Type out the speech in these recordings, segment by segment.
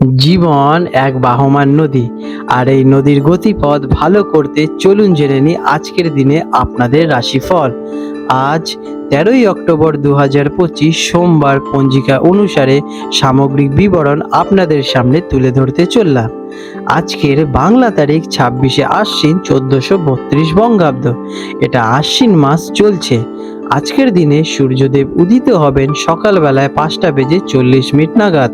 জীবন এক বাহমান নদী, আর এই নদীর গতিপথ ভালো করতে চলুন জেনে নিই আজকের দিনে আপনাদের রাশিফল। আজ তেরোই অক্টোবর দু হাজার পঁচিশ সোমবার পঞ্জিকা অনুসারে সামগ্রিক বিবরণ আপনাদের সামনে তুলে ধরতে চললাম। আজকের বাংলা তারিখ ছাব্বিশে আশ্বিন চোদ্দশো বত্রিশ বঙ্গাব্দ। এটা আশ্বিন মাস চলছে। আজকের দিনে সূর্যদেব উদিত হবেন সকালবেলায় পাঁচটা বেজে চল্লিশ মিনিট নাগাদ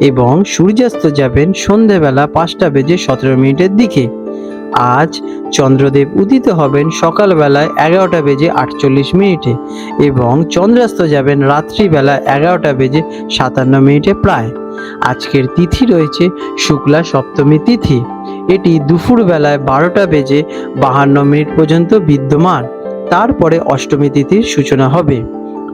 এবং সূর্যাস্ত যাবেন সন্ধেবেলা পাঁচটা বেজে সতেরো মিনিটের দিকে। আজ চন্দ্রদেব উদিত হবেন সকালবেলায় এগারোটা বেজে আটচল্লিশ মিনিটে এবং চন্দ্রাস্ত যাবেন রাত্রিবেলা এগারোটা বেজে সাতান্ন মিনিটে প্রায়। আজকের তিথি রয়েছে শুক্লা সপ্তমী তিথি। এটি দুপুরবেলায় বারোটা বেজে বাহান্ন মিনিট পর্যন্ত বিদ্যমান। তারপরে অষ্টমী তিথির সূচনা হবে।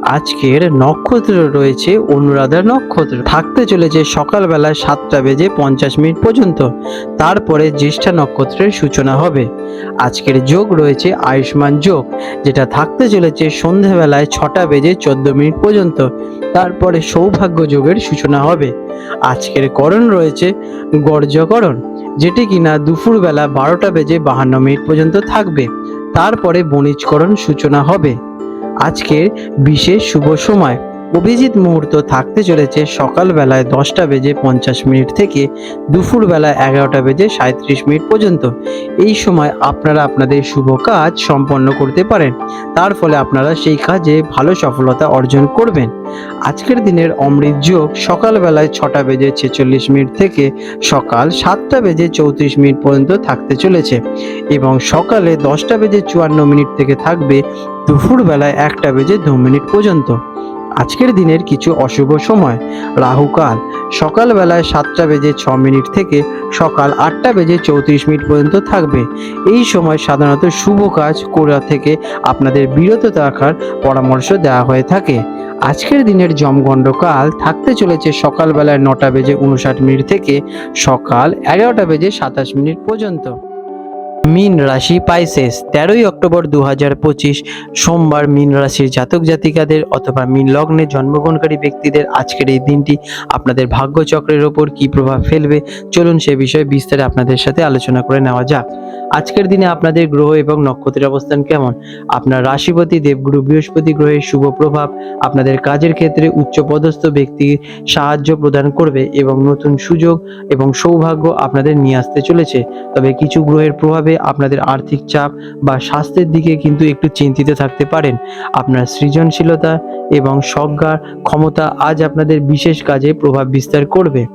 আজকের নক্ষত্র রয়েছে অনুরাধা নক্ষত্র। থাকতে চলেছে সকালবেলায় সাতটা বেজে পঞ্চাশ মিনিট পর্যন্ত। তারপরে জ্যেষ্ঠা নক্ষত্রের সূচনা হবে। আজকের যোগ রয়েছে আয়ুষ্মান যোগ, যেটা থাকতে চলেছে সন্ধেবেলায় ছটা বেজে চোদ্দ মিনিট পর্যন্ত। তারপরে সৌভাগ্য যোগের সূচনা হবে। আজকের করণ রয়েছে গর্জকরণ, যেটি কিনা দুপুরবেলা বারোটা বেজে বাহান্ন মিনিট পর্যন্ত থাকবে। তারপরে বণিজকরণ সূচনা হবে। আজকের বিশেষ শুভ সময়। অভিজিৎ মুহূর্ত থাকতে চলেছে সকালবেলায় দশটা বেজে পঞ্চাশ মিনিট থেকে দুপুরবেলা এগারোটা বেজে সাঁত্রিশ মিনিট পর্যন্ত। এই সময় আপনারা আপনাদের শুভ কাজ সম্পন্ন করতে পারেন। তার ফলে আপনারা সেই কাজে ভালো সফলতা অর্জন করবেন। আজকের দিনের অমৃত যোগ সকালবেলায় ছটা বেজে ছেচল্লিশ মিনিট থেকে সকাল সাতটা বেজে চৌত্রিশ মিনিট পর্যন্ত থাকতে চলেছে এবং সকালে দশটা বেজে চুয়ান্ন মিনিট থেকে থাকবে দুপুরবেলায় একটা বেজে দু মিনিট পর্যন্ত। আজকের দিনের কিছু অশুভ সময়। রাহুকাল, সকালবেলায় সাতটা বেজে ছ মিনিট থেকে সকাল আটটা বেজে চৌত্রিশ মিনিট পর্যন্ত থাকবে। এই সময় সাধারণত শুভ কাজ করা থেকে আপনাদের বিরত থাকার পরামর্শ দেওয়া হয়ে থাকে। আজকের দিনের জমগণ্ডকাল থাকতে চলেছে সকালবেলায় নটা বেজে উনষাট মিনিট থেকে সকাল এগারোটা বেজে সাতাশ মিনিট পর্যন্ত। মিন রাশি পাইসেস, তেরোই অক্টোবর দু হাজার পঁচিশ, সোমবার মিন রাশির জাতক জাতিকাদের অথবা মিন লগ্নে জন্মগ্রহণকারী ব্যক্তিদের আজকের এই দিনটি আপনাদের ভাগ্যচক্রের ওপর কী প্রভাব ফেলবে? চলুন সে বিষয়ে বিস্তারে আপনাদের সাথে আলোচনা করে নেওয়া যাক। আজকের দিনে আপনাদের গ্রহ এবং নক্ষত্রের অবস্থান কেমন? আপনার রাশিপতি দেবগুরু বৃহস্পতি গ্রহের শুভ প্রভাব আপনাদের কাজের ক্ষেত্রে উচ্চপদস্থ ব্যক্তি সাহায্য প্রদান করবে এবং নতুন সুযোগ এবং সৌভাগ্য আপনাদের নিয়ে আসতে চলেছে। তবে কিছু গ্রহের প্রভাবে আপনাদের আর্থিক চাপ বা স্বাস্থ্যের দিকে কিন্তু একটু চিন্তিত থাকতে পারেন। আপনার সৃজনশীলতা এবং সজ্ঞার ক্ষমতা আজ আপনাদের বিশেষ কাজে প্রভাব বিস্তার করবে।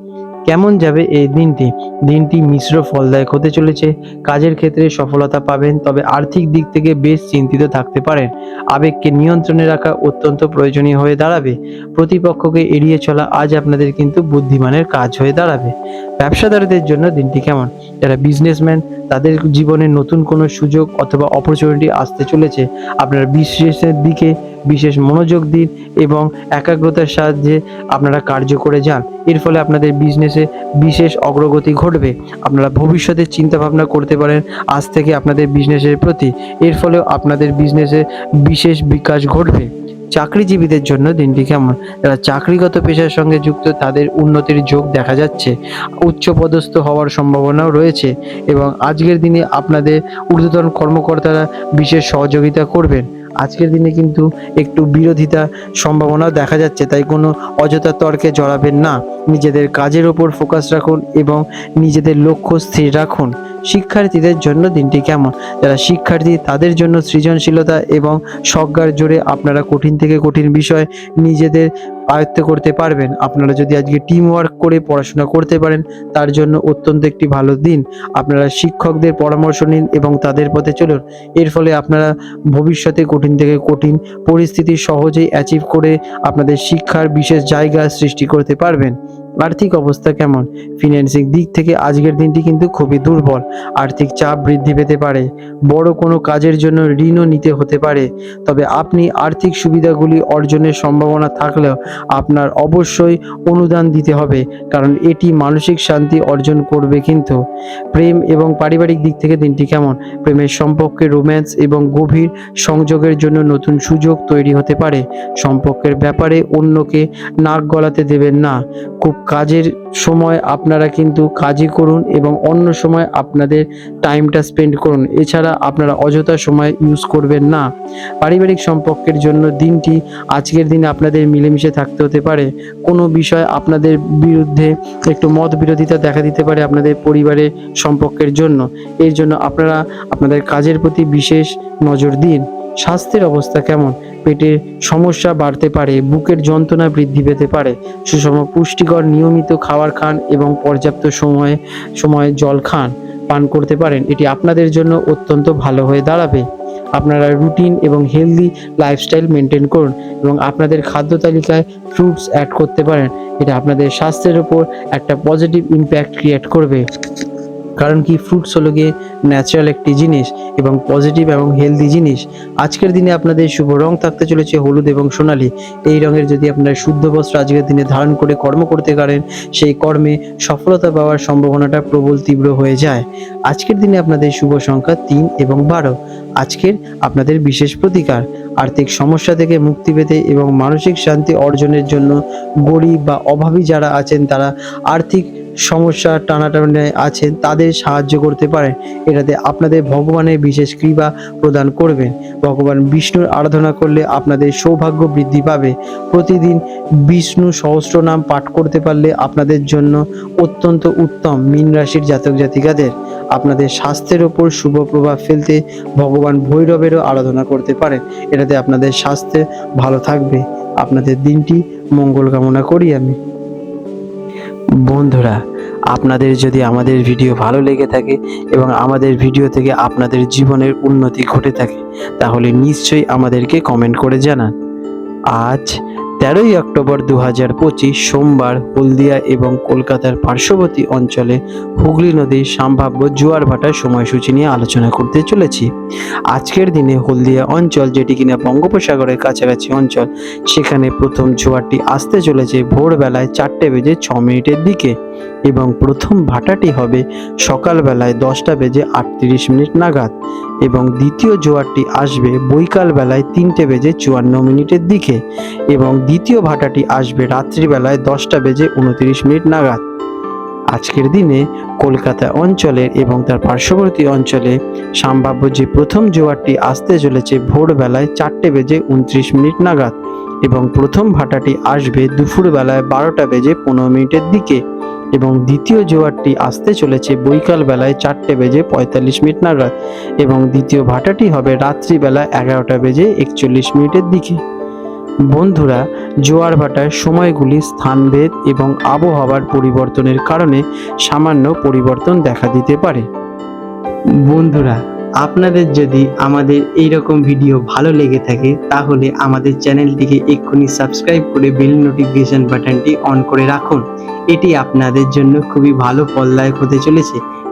কেমন যাবে এই দিনটি? দিনটি মিশ্র ফলদায়ক হতে চলেছে। কাজের ক্ষেত্রে সফলতা পাবেন, তবে আর্থিক দিক থেকে বেশ চিন্তিত থাকতে পারেন। আবেগকে নিয়ন্ত্রণে রাখা অত্যন্ত প্রয়োজনীয় হয়ে দাঁড়াবে। প্রতিপক্ষকে এড়িয়ে চলা আজ আপনাদের কিন্তু বুদ্ধিমানের কাজ হয়ে দাঁড়াবে। ব্যবসাদারদের জন্য দিনটি কেমন? যারা বিজনেসম্যান তাদের জীবনে নতুন কোনো সুযোগ অথবা অপরচুনিটি আসতে চলেছে, আপনারা বিশেষের দিকে বিশেষ মনোযোগ দিন এবং একাগ্রতার সাহায্যে আপনারা কার্য করে যান। এর ফলে আপনাদের বিজনেসে বিশেষ অগ্রগতি ঘটবে। আপনারা ভবিষ্যতে চিন্তা ভাবনা করতে পারেন, আজ থেকে আপনাদের বিজনেসের প্রতি। এর ফলেও আপনাদের বিজনেসে বিশেষ বিকাশ ঘটবে। চাকরিজীবীদের জন্য দিনটি কেমন? যারা চাকরিগত পেশার সঙ্গে যুক্ত, তাদের উন্নতির যোগ দেখা যাচ্ছে। উচ্চপদস্থ হওয়ার সম্ভাবনাও রয়েছে এবং আজকের দিনে আপনাদের ঊর্ধ্বতন কর্মকর্তারা বিশেষ সহযোগিতা করবেন। আজকের দিনে কিন্তু একটু বিরোধিতা সম্ভাবনাও দেখা যাচ্ছে, তাই কোনো অযথা তর্কে জড়াবেন না। নিজেদের কাজের ওপর ফোকাস রাখুন এবং নিজেদের লক্ষ্য স্থির রাখুন। শিক্ষার্থীদের জন্য দিনটি কেমন? যারা শিক্ষার্থী, তাদের জন্য সৃজনশীলতা এবং সজ্ঞার জোরে আপনারা কঠিন থেকে কঠিন বিষয় নিজেদের আয়ত্ত করতে পারবেন। আপনারা যদি আজকে টিম ওয়ার্ক করে পড়াশোনা করতে পারেন, তার জন্য অত্যন্ত একটি ভালো দিন। আপনারা শিক্ষকদের পরামর্শ নিন এবং তাদের পথে চলুন। এর ফলে আপনারা ভবিষ্যতে কঠিন থেকে কঠিন পরিস্থিতি সহজেই অ্যাচিভ করে আপনাদের শিক্ষার বিশেষ জায়গা সৃষ্টি করতে পারবেন। আর্থিক অবস্থা কেমন? ফিন্যান্সিক দিক থেকে আজকের দিনটি কিন্তু খুবই দুর্বল। আর্থিক চাপ বৃদ্ধি পেতে পারে। বড় কোনো কাজের জন্য ঋণও নিতে হতে পারে। তবে আপনি আর্থিক সুবিধাগুলি অর্জনের সম্ভাবনা থাকলেও আপনার অবশ্যই অনুদান দিতে হবে, কারণ এটি মানসিক শান্তি অর্জন করবে কিন্তু। প্রেম এবং পারিবারিক দিক থেকে দিনটি কেমন? প্রেমের সম্পর্কে রোম্যান্স এবং গভীর সংযোগের জন্য নতুন সুযোগ তৈরি হতে পারে। সম্পর্কের ব্যাপারে অন্যকে নাক গলাতে দেবেন না। খুব কাজের সময় আপনারা কিন্তু কাজই করুন এবং অন্য সময় আপনাদের টাইমটা স্পেন্ড করুন। এছাড়া আপনারা অযথা সময় ইউজ করবেন না। পারিবারিক সম্পর্কের জন্য দিনটি আজকের দিনে আপনাদের মিলেমিশে থাকতে হতে পারে। কোনো বিষয় আপনাদের বিরুদ্ধে একটু মত বিরোধিতা দেখা দিতে পারে আপনাদের পরিবারের সম্পর্কের জন্য। এর জন্য আপনারা আপনাদের কাজের প্রতি বিশেষ নজর দিন। স্বাস্থ্যের অবস্থা কেমন? পেটের সমস্যা বাড়তে পারে, বুকের যন্ত্রণা বৃদ্ধি পেতে পারে, সুষম পুষ্টিকর নিয়মিত খাবার খান এবং পর্যাপ্ত সময়ে সময়ে জল খান, পান করতে পারেন। এটি আপনাদের জন্য অত্যন্ত ভালো হয়ে দাঁড়াবে। আপনারা রুটিন এবং হেলদি লাইফস্টাইল মেনটেন করুন এবং আপনাদের খাদ্য তালিকায় ফ্রুটস অ্যাড করতে পারেন। এটা আপনাদের স্বাস্থ্যের উপর একটা পজিটিভ ইম্প্যাক্ট ক্রিয়েট করবে। কারণ কি ফ্রুটস হলো গিয়ে ন্যাচারাল একটি জিনিস এবং পজিটিভ এবং হেলদি জিনিস। আজকের দিনে আপনাদের শুভ রং থাকতে চলেছে হলুদ এবং সোনালী। এই রঙের যদি আপনারা শুদ্ধ বস্ত্র আজকের দিনে ধারণ করে কর্ম করতে পারেন, সেই কর্মে সফলতা পাওয়ার সম্ভাবনাটা প্রবল তীব্র হয়ে যায়। আজকের দিনে আপনাদের শুভ সংখ্যা তিন এবং বারো। আজকের আপনাদের বিশেষ প্রতিকার, আর্থিক সমস্যা থেকে মুক্তি পেতে এবং মানসিক শান্তি অর্জনের জন্য গরিব বা অভাবী যারা আছেন, তারা আর্থিক সমস্যা টানাটানায় আছেন তাদের সাহায্য করতে পারেন। এটাতে আপনাদের ভগবানের বিশেষ কৃপা প্রদান করবেন। ভগবান বিষ্ণুর আরাধনা করলে আপনাদের সৌভাগ্য বৃদ্ধি পাবে। প্রতিদিন বিষ্ণু সহস্র নাম পাঠ করতে পারলে আপনাদের জন্য অত্যন্ত উত্তম মীন রাশির জাতক জাতিকাদের। আপনাদের স্বাস্থ্যের ওপর শুভ প্রভাব ফেলতে ভগবান ভৈরবেরও আরাধনা করতে পারেন। এটাতে আপনাদের স্বাস্থ্য ভালো থাকবে। আপনাদের দিনটি মঙ্গল কামনা করি আমি। বন্ধুরা, আপনাদের যদি আমাদের ভিডিও ভালো লেগে থাকে এবং আমাদের ভিডিও থেকে আপনাদের জীবনের উন্নতি ঘটে থাকে, তাহলে নিশ্চয়ই আমাদেরকে কমেন্ট করে জানান। আজ তেরোই অক্টোবর দু হাজার পঁচিশ সোমবার হলদিয়া এবং কলকাতার পার্শ্ববর্তী অঞ্চলে হুগলি নদীর সম্ভাব্য জোয়ার ভাটার সময়সূচি নিয়ে আলোচনা করতে চলেছি। আজকের দিনে হলদিয়া অঞ্চল, যেটি কিনা বঙ্গোপসাগরের কাছাকাছি অঞ্চল, সেখানে প্রথম জোয়ারটি আসতে চলেছে ভোরবেলায় চারটে বেজে ছ মিনিটের দিকে এবং প্রথম ভাটাটি হবে সকালবেলায় দশটা বেজে আটত্রিশ মিনিট নাগাদ এবং দ্বিতীয় জোয়ারটি আসবে বৈকাল বেলায় তিনটে বেজে চুয়ান্ন মিনিটের দিকে এবং দ্বিতীয় ভাটাটি আসবে রাত্রিবেলায় দশটা বেজে উনত্রিশ মিনিট নাগাদ। আজকের দিনে কলকাতা অঞ্চলের এবং তার পার্শ্ববর্তী অঞ্চলে সম্ভাব্য যে প্রথম জোয়ারটি আসতে চলেছে ভোরবেলায় চারটে বেজে উনত্রিশ মিনিট নাগাদ এবং প্রথম ভাটাটি আসবে দুপুরবেলায় বারোটা বেজে পনেরো মিনিটের দিকে এবং দ্বিতীয় জোয়ারটি আসতে চলেছে বৈকাল বেলায় চারটে বেজে পঁয়তাল্লিশ মিনিট নাগাদ এবং দ্বিতীয় ভাটাটি হবে রাত্রিবেলা এগারোটা বেজে একচল্লিশ মিনিটের দিকে। বন্ধুরা, জোয়ার ভাটার সময়গুলি স্থানভেদ এবং আবহাওয়ার পরিবর্তনের কারণে সামান্য পরিবর্তন দেখা দিতে পারে। বন্ধুরা, আপনাদের যদি আমাদের এই রকম ভিডিও ভালো লেগে থাকে, তাহলে আমাদের চ্যানেলটিকে এক্ষুনি সাবস্ক্রাইব করে বেল নোটিফিকেশন বাটনটি অন করে রাখুন। এটি আপনাদের জন্য খুবই ভালো, ফলদায়ক হতে চলেছে।